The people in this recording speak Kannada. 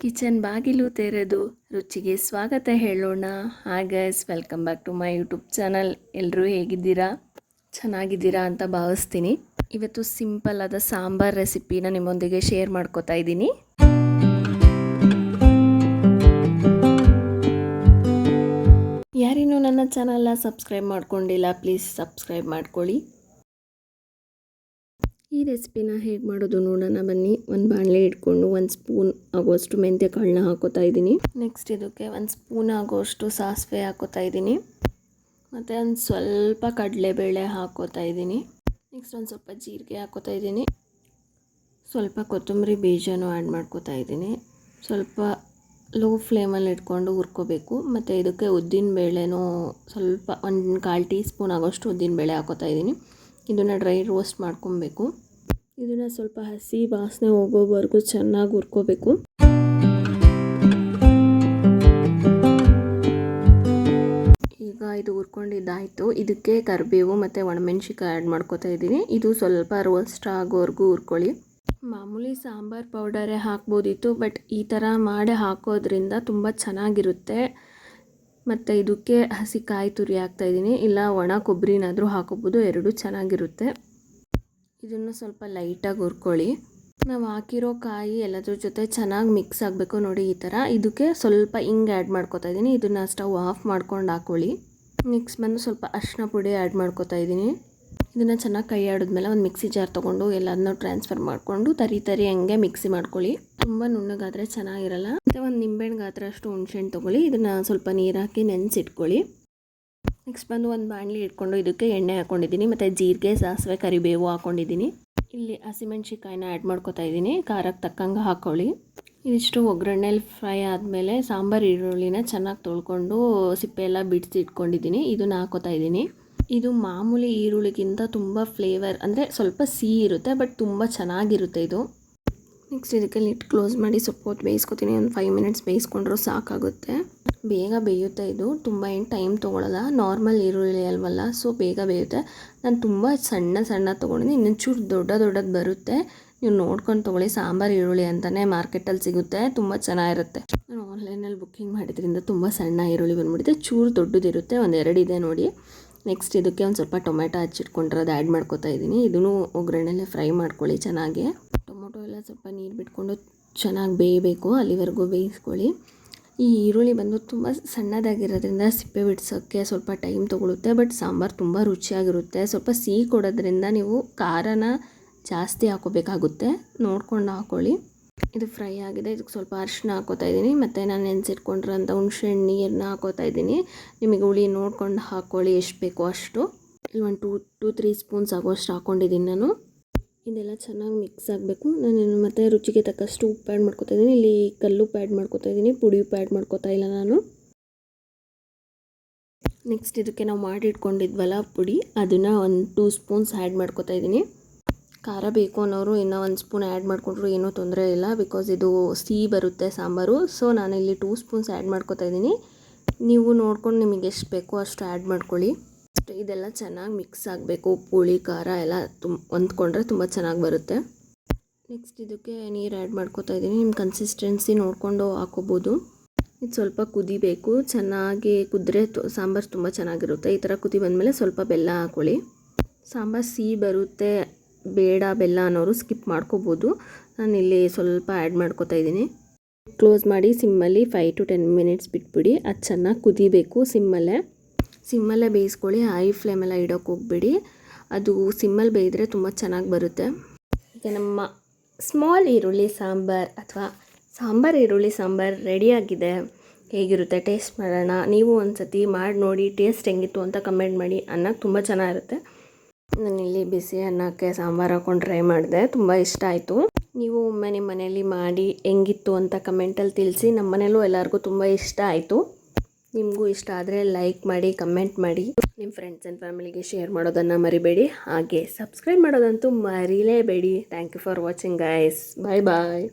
ಕಿಚನ್ ಬಾಗಿಲು ತೆರೆದು ರುಚಿಗೆ ಸ್ವಾಗತ ಹೇಳೋಣ. Guys welcome back to my YouTube channel ಎಲ್ಲರೂ ಹೇಗಿದ್ದೀರಾ? ಚೆನ್ನಾಗಿದ್ದೀರಾ ಅಂತ ಭಾವಿಸ್ತೀನಿ. ಇವತ್ತು ಸಿಂಪಲ್ ಆದ ಸಾಂಬಾರ್ ರೆಸಿಪಿನ ನಿಮ್ಮೊಂದಿಗೆ ಶೇರ್ ಮಾಡ್ಕೋತಾ ಇದ್ದೀನಿ. ಯಾರಿನ್ನೂ ನನ್ನ ಚಾನಲ್ನ ಸಬ್ಸ್ಕ್ರೈಬ್ ಮಾಡ್ಕೊಂಡಿಲ್ಲ ಪ್ಲೀಸ್ ಸಬ್ಸ್ಕ್ರೈಬ್ ಮಾಡ್ಕೊಳ್ಳಿ. ಈ ರೆಸಿಪಿನ ಹೇಗೆ ಮಾಡೋದು ನೋಡೋಣ ಬನ್ನಿ. ಒಂದು ಬಾಣಲೆ ಇಟ್ಕೊಂಡು ಒಂದು ಸ್ಪೂನ್ ಆಗೋಷ್ಟು ಮೆಂತ್ಯ ಕಾಳನ್ನ ಹಾಕೋತಾ ಇದ್ದೀನಿ. ನೆಕ್ಸ್ಟ್ ಇದಕ್ಕೆ ಒಂದು ಸ್ಪೂನ್ ಆಗೋಷ್ಟು ಸಾಸಿವೆ ಹಾಕೋತಾ ಇದ್ದೀನಿ. ಮತ್ತು ಒಂದು ಸ್ವಲ್ಪ ಕಡಲೆಬೇಳೆ ಹಾಕೋತಾ ಇದ್ದೀನಿ. ನೆಕ್ಸ್ಟ್ ಒಂದು ಸ್ವಲ್ಪ ಜೀರಿಗೆ ಹಾಕೋತಾ ಇದ್ದೀನಿ. ಸ್ವಲ್ಪ ಕೊತ್ತಂಬರಿ ಬೀಜನೂ ಆ್ಯಡ್ ಮಾಡ್ಕೋತಾ ಇದ್ದೀನಿ. ಸ್ವಲ್ಪ ಲೋ ಫ್ಲೇಮಲ್ಲಿ ಇಟ್ಕೊಂಡು ಹುರ್ಕೋಬೇಕು. ಮತ್ತು ಇದಕ್ಕೆ ಉದ್ದಿನ ಬೇಳೆನೂ ಸ್ವಲ್ಪ ಒಂದು ಕಾಲು ಟೀ ಸ್ಪೂನ್ ಆಗೋಷ್ಟು ಉದ್ದಿನ ಬೇಳೆ ಹಾಕೋತಾ ಇದ್ದೀನಿ. ಇದನ್ನು ಡ್ರೈ ರೋಸ್ಟ್ ಮಾಡ್ಕೊಬೇಕು. ಇದನ್ನು ಸ್ವಲ್ಪ ಹಸಿ ವಾಸನೆ ಹೋಗೋವರೆಗೂ ಚೆನ್ನಾಗಿ ಹುರ್ಕೋಬೇಕು. ಈಗ ಇದು ಹುರ್ಕೊಂಡಿದ್ದಾಯಿತು. ಇದಕ್ಕೆ ಕರಿಬೇವು ಮತ್ತು ಒಣಮೆಣ್ಸಿಕಾಯಿ ಆ್ಯಡ್ ಮಾಡ್ಕೋತಾ ಇದ್ದೀನಿ. ಇದು ಸ್ವಲ್ಪ ರೋಸ್ಟ್ ಆಗೋವರೆಗೂ ಹುರ್ಕೊಳ್ಳಿ. ಮಾಮೂಲಿ ಸಾಂಬಾರು ಪೌಡರೇ ಹಾಕ್ಬೋದಿತ್ತು ಬಟ್ ಈ ಥರ ಮಾಡಿ ಹಾಕೋದ್ರಿಂದ ತುಂಬ ಚೆನ್ನಾಗಿರುತ್ತೆ. ಮತ್ತು ಇದಕ್ಕೆ ಹಸಿ ಕಾಯಿ ತುರಿ ಹಾಕ್ತಾಯಿದ್ದೀನಿ ಇಲ್ಲ ಒಣ ಕೊಬ್ಬರಿನಾದರೂ ಹಾಕೋಬೋದು, ಎರಡೂ ಚೆನ್ನಾಗಿರುತ್ತೆ. ಇದನ್ನು ಸ್ವಲ್ಪ ಲೈಟಾಗಿ ಹುರ್ಕೊಳ್ಳಿ. ನಾವು ಹಾಕಿರೋ ಕಾಯಿ ಎಲ್ಲದ್ರ ಜೊತೆ ಚೆನ್ನಾಗಿ ಮಿಕ್ಸ್ ಆಗಬೇಕು ನೋಡಿ ಈ ಥರ ಇದಕ್ಕೆ ಸ್ವಲ್ಪ ಹಿಂಗೆ ಆ್ಯಡ್ ಮಾಡ್ಕೋತಾ ಇದ್ದೀನಿ ಇದನ್ನು ಸ್ಟವ್ ಆಫ್ ಮಾಡ್ಕೊಂಡು ಹಾಕ್ಕೊಳ್ಳಿ ನೆಕ್ಸ್ಟ್ ಬಂದು ಸ್ವಲ್ಪ ಅರಿಶಿನ ಪುಡಿ ಆ್ಯಡ್ ಮಾಡ್ಕೊತಾ ಇದ್ದೀನಿ ಇದನ್ನು ಚೆನ್ನಾಗಿ ಕೈ ಆಡಿದ್ಮೇಲೆ ಒಂದು ಮಿಕ್ಸಿ ಜಾರ್ ತೊಗೊಂಡು ಎಲ್ಲದನ್ನೂ ಟ್ರಾನ್ಸ್ಫರ್ ಮಾಡಿಕೊಂಡು ತರಿ ತರಿ ಹಂಗೆ ಮಿಕ್ಸಿ ಮಾಡ್ಕೊಳ್ಳಿ. ತುಂಬ ನುಣ್ಣಗಾದರೆ ಚೆನ್ನಾಗಿರಲ್ಲ. ಮತ್ತು ಒಂದು ನಿಂಬೆಹಣ್ಣು ಗಾತ್ರ ಅಷ್ಟು ಹುಣ್ಸೆಹಣ್ಣು ತೊಗೊಳ್ಳಿ. ಇದನ್ನು ಸ್ವಲ್ಪ ನೀರು ಹಾಕಿ ನೆನೆಸಿಟ್ಕೊಳ್ಳಿ. ನೆಕ್ಸ್ಟ್ ಬಂದು ಒಂದು ಬಾಣಲಿ ಇಟ್ಕೊಂಡು ಇದಕ್ಕೆ ಎಣ್ಣೆ ಹಾಕ್ಕೊಂಡಿದ್ದೀನಿ ಮತ್ತು ಜೀರಿಗೆ, ಸಾಸಿವೆ, ಕರಿಬೇವು ಹಾಕ್ಕೊಂಡಿದ್ದೀನಿ ಇಲ್ಲಿ ಹಸಿಮೆಣ್ಸಿಕಾಯಿನ ಆ್ಯಡ್ ಮಾಡ್ಕೊತಾ ಇದ್ದೀನಿ ಖಾರಕ್ಕೆ ತಕ್ಕಂಗೆ ಹಾಕ್ಕೊಳ್ಳಿ ಇದಿಷ್ಟು ಒಗ್ಗರಣೆಲಿ ಫ್ರೈ ಆದಮೇಲೆ ಸಾಂಬಾರು ಈರುಳ್ಳಿನ ಚೆನ್ನಾಗಿ ತೊಳ್ಕೊಂಡು ಸಿಪ್ಪೆ ಎಲ್ಲ ಬಿಡಿಸಿ ಇಟ್ಕೊಂಡಿದ್ದೀನಿ, ಇದನ್ನ ಹಾಕೋತಾ ಇದ್ದೀನಿ. ಇದು ಮಾಮೂಲಿ ಈರುಳ್ಳಿಗಿಂತ ತುಂಬ ಫ್ಲೇವರ್ ಅಂದರೆ ಸ್ವಲ್ಪ ಸಿಹಿ ಇರುತ್ತೆ ಬಟ್ ತುಂಬ ಚೆನ್ನಾಗಿರುತ್ತೆ ಇದು. ನೆಕ್ಸ್ಟ್ ಇದಕ್ಕೆ ಲಿಟ್ ಕ್ಲೋಸ್ ಮಾಡಿ ಸ್ವಲ್ಪ ಹೊತ್ತು ಬೇಯಿಸ್ಕೊತೀನಿ, ಒಂದು ಫೈವ್ ಮಿನಿಟ್ಸ್ ಬೇಯಿಸ್ಕೊಂಡ್ರೂ ಸಾಕಾಗುತ್ತೆ. ಬೇಗ ಬೇಯುತ್ತೆ ಇದು. ತುಂಬ ಏನು ಟೈಮ್ ತೊಗೊಳಲ್ಲ. ನಾರ್ಮಲ್ ಈರುಳ್ಳಿ ಅಲ್ವಲ್ಲ ಸೊ ಬೇಗ ಬೇಯುತ್ತೆ. ನಾನು ತುಂಬ ಸಣ್ಣ ಸಣ್ಣ ತೊಗೊಂಡಿದ್ದೀನಿ ಇನ್ನೊಂದು ಚೂರು ದೊಡ್ಡ ದೊಡ್ಡದು ಬರುತ್ತೆ. ನೀವು ನೋಡ್ಕೊಂಡು ತೊಗೊಳ್ಳಿ. ಸಾಂಬಾರು, ಈರುಳ್ಳಿ ಅಂತಲೇ ಮಾರ್ಕೆಟಲ್ಲಿ ಸಿಗುತ್ತೆ. ತುಂಬ ಚೆನ್ನಾಗಿರುತ್ತೆ. ನಾನು ಆನ್ಲೈನಲ್ಲಿ ಬುಕ್ಕಿಂಗ್ ಮಾಡಿದ್ರಿಂದ ತುಂಬ ಸಣ್ಣ ಈರುಳ್ಳಿ ಬಂದುಬಿಡುತ್ತೆ ಚೂರು ದೊಡ್ಡದಿರುತ್ತೆ. ಒಂದು ಎರಡಿದೆ ನೋಡಿ. ನೆಕ್ಸ್ಟ್ ಇದಕ್ಕೆ ಒಂದು ಸ್ವಲ್ಪ ಟೊಮೆಟೊ ಹಚ್ಚಿಟ್ಕೊಂಡಿರೋದು ಆ್ಯಡ್ ಮಾಡ್ಕೋತಾ ಇದ್ದೀನಿ ಇದನ್ನು ಒಗ್ಗರಣೆಲ್ಲೇ ಫ್ರೈ ಮಾಡ್ಕೊಳ್ಳಿ ಚೆನ್ನಾಗಿ. ಟೊಮೊಟೊ ಎಲ್ಲ ಸ್ವಲ್ಪ ನೀರು ಬಿಟ್ಕೊಂಡು ಚೆನ್ನಾಗಿ ಬೇಯಬೇಕು. ಅಲ್ಲಿವರೆಗೂ ಬೇಯಿಸ್ಕೊಳ್ಳಿ. ಈ ಈರುಳ್ಳಿ ಬಂದು ತುಂಬ ಸಣ್ಣದಾಗಿರೋದ್ರಿಂದ ಸಿಪ್ಪೆ ಬಿಡ್ಸೋಕ್ಕೆ ಸ್ವಲ್ಪ ಟೈಮ್ ತೊಗೊಳುತ್ತೆ, ಬಟ್ ಸಾಂಬಾರು ತುಂಬ ರುಚಿಯಾಗಿರುತ್ತೆ. ಸ್ವಲ್ಪ ಸಿಹಿ ಕೊಡೋದ್ರಿಂದ ನೀವು ಖಾರನ ಜಾಸ್ತಿ ಹಾಕೋಬೇಕಾಗುತ್ತೆ. ನೋಡ್ಕೊಂಡು ಹಾಕ್ಕೊಳ್ಳಿ ಇದು ಫ್ರೈ ಆಗಿದೆ. ಇದಕ್ಕೆ ಸ್ವಲ್ಪ ಅರಿಶಿನ ಹಾಕೋತಾ ಇದ್ದೀನಿ. ಮತ್ತು ನಾನು ನೆನೆಸಿಟ್ಕೊಂಡಿರೋಂಥ ಹುಣಸೆ ನೀರನ್ನ ಹಾಕೋತಾ ಇದ್ದೀನಿ. ನಿಮಗೆ ಹುಳಿ ನೋಡ್ಕೊಂಡು ಹಾಕ್ಕೊಳ್ಳಿ ಎಷ್ಟು ಬೇಕೋ ಅಷ್ಟು. ಇಲ್ಲಿ ಒಂದು ಟೂ ಟೂ ತ್ರೀ ಸ್ಪೂನ್ಸ್ ಆಗೋಷ್ಟು ಹಾಕ್ಕೊಂಡಿದ್ದೀನಿ ನಾನು. ಇದೆಲ್ಲ ಚೆನ್ನಾಗಿ ಮಿಕ್ಸ್ ಆಗಬೇಕು. ನಾನು ಮತ್ತೆ ರುಚಿಗೆ ತಕ್ಕಷ್ಟು ಉಪ್ಪು ಆ್ಯಡ್ ಮಾಡ್ಕೊತಾ ಇದ್ದೀನಿ. ಇಲ್ಲಿ ಕಲ್ಲುಪ್ಪು ಆ್ಯಡ್ ಮಾಡ್ಕೊತಾ ಇದ್ದೀನಿ. ಪುಡಿ ಉಪ್ಪು ಆ್ಯಡ್ ಮಾಡ್ಕೊತಾ ಇಲ್ಲ ನಾನು. ನೆಕ್ಸ್ಟ್ ಇದಕ್ಕೆ ನಾವು ಮಾಡಿ ಇಟ್ಕೊಂಡಿದ್ವಲ್ಲ ಪುಡಿ, ಅದನ್ನು ಒಂದು ಟೂ ಸ್ಪೂನ್ಸ್ ಆ್ಯಡ್ ಮಾಡ್ಕೊತಾ ಇದ್ದೀನಿ. ಖಾರ ಬೇಕು ಅನ್ನೋರು ಇನ್ನೂ ಒಂದು ಸ್ಪೂನ್ ಆ್ಯಡ್ ಮಾಡಿಕೊಂಡ್ರು ಏನೂ ತೊಂದರೆ ಇಲ್ಲ ಬಿಕಾಸ್ ಇದು ಸಿಹಿ ಬರುತ್ತೆ ಸಾಂಬಾರು. ಸೊ ನಾನಿಲ್ಲಿ ಟೂ ಸ್ಪೂನ್ಸ್ ಆ್ಯಡ್ ಮಾಡ್ಕೊತಾ ಇದ್ದೀನಿ. ನೀವು ನೋಡ್ಕೊಂಡು ನಿಮಗೆ ಎಷ್ಟು ಬೇಕೋ ಅಷ್ಟು ಆ್ಯಡ್ ಮಾಡ್ಕೊಳ್ಳಿ. ಇದೆಲ್ಲ ಚೆನ್ನಾಗಿ ಮಿಕ್ಸ್ ಆಗಬೇಕು. ಪುಳಿ, ಖಾರ ಎಲ್ಲ ತುಂಬ ಹೊಂದ್ಕೊಂಡ್ರೆ ತುಂಬ ಚೆನ್ನಾಗಿ ಬರುತ್ತೆ. ನೆಕ್ಸ್ಟ್ ಇದಕ್ಕೆ ನೀರು ಆ್ಯಡ್ ಮಾಡ್ಕೋತಾ ಇದ್ದೀನಿ. ನಿಮ್ಮ ಕನ್ಸಿಸ್ಟೆನ್ಸಿ ನೋಡಿಕೊಂಡು ಹಾಕೋಬೋದು. ಇದು ಸ್ವಲ್ಪ ಕುದಿಬೇಕು. ಚೆನ್ನಾಗಿ ಕುದ್ರೆ ಸಾಂಬಾರು ತುಂಬ ಚೆನ್ನಾಗಿರುತ್ತೆ. ಈ ಥರ ಕುದಿ ಬಂದಮೇಲೆ ಸ್ವಲ್ಪ ಬೆಲ್ಲ ಹಾಕೊಳ್ಳಿ. ಸಾಂಬಾರು ಸಿಹಿ ಬರುತ್ತೆ, ಬೇಡ ಬೆಲ್ಲ ಅನ್ನೋರು ಸ್ಕಿಪ್ ಮಾಡ್ಕೋಬೋದು. ನಾನಿಲ್ಲಿ ಸ್ವಲ್ಪ ಆ್ಯಡ್ ಮಾಡ್ಕೋತಾ ಇದ್ದೀನಿ. ಕ್ಲೋಸ್ ಮಾಡಿ ಸಿಮ್ಮಲ್ಲಿ ಫೈವ್ ಟು ಟೆನ್ ಮಿನಿಟ್ಸ್ ಬಿಟ್ಬಿಡಿ. ಅದು ಚೆನ್ನಾಗಿ ಕುದಿಬೇಕು ಸಿಮ್ಮಲ್ಲೇ. ಸಿಮ್ಮಲ್ಲೇ ಬೇಯಿಸ್ಕೊಳ್ಳಿ, ಹೈ ಫ್ಲೇಮೆಲ್ಲ ಇಡೋಕೆ ಹೋಗ್ಬೇಡಿ. ಅದು ಸಿಮ್ಮಲ್ಲಿ ಬೇಯಿದ್ರೆ ತುಂಬ ಚೆನ್ನಾಗಿ ಬರುತ್ತೆ. ಈಗ ನಮ್ಮ ಸ್ಮಾಲ್ ಈರುಳ್ಳಿ, ಸಾಂಬಾರು ಅಥವಾ ಸಾಂಬಾರು ಈರುಳ್ಳಿ, ಸಾಂಬಾರು ರೆಡಿಯಾಗಿದೆ ಹೇಗಿರುತ್ತೆ? ಟೇಸ್ಟ್ ಮಾಡೋಣ. ನೀವು ಒಂದು ಸತಿ ಮಾಡಿ ನೋಡಿ ಟೇಸ್ಟ್ ಹೆಂಗಿತ್ತು ಅಂತ ಕಮೆಂಟ್ ಮಾಡಿ. ಅನ್ನಕ್ಕೆ ತುಂಬ ಚೆನ್ನಾಗಿರುತ್ತೆ. ನಾನಿಲ್ಲಿ ಬಿಸಿ ಅನ್ನಕ್ಕೆ ಸಾಂಬಾರು ಹಾಕೊಂಡು ಟ್ರೈ ಮಾಡಿದೆ. ತುಂಬ ಇಷ್ಟ ಆಯಿತು. ನೀವು ಒಮ್ಮೆ ನಿಮ್ಮ ಮನೇಲಿ ಮಾಡಿ ಹೆಂಗಿತ್ತು ಅಂತ ಕಮೆಂಟಲ್ಲಿ ತಿಳಿಸಿ. ನಮ್ಮ ಮನೇಲೂ ಎಲ್ಲರಿಗೂ ತುಂಬ ಇಷ್ಟ ಆಯಿತು. ನಿಮಗೂ ಇಷ್ಟ ಆದರೆ ಲೈಕ್ ಮಾಡಿ ಕಮೆಂಟ್ ಮಾಡಿ. ನಿಮ್ಮ ಫ್ರೆಂಡ್ಸ್ ಆ್ಯಂಡ್ ಫ್ಯಾಮಿಲಿಗೆ ಶೇರ್ ಮಾಡೋದನ್ನು ಮರಿಬೇಡಿ. ಹಾಗೆ ಸಬ್ಸ್ಕ್ರೈಬ್ ಮಾಡೋದಂತೂ ಮರಿಲೇಬೇಡಿ. Thank you for watching guys bye bye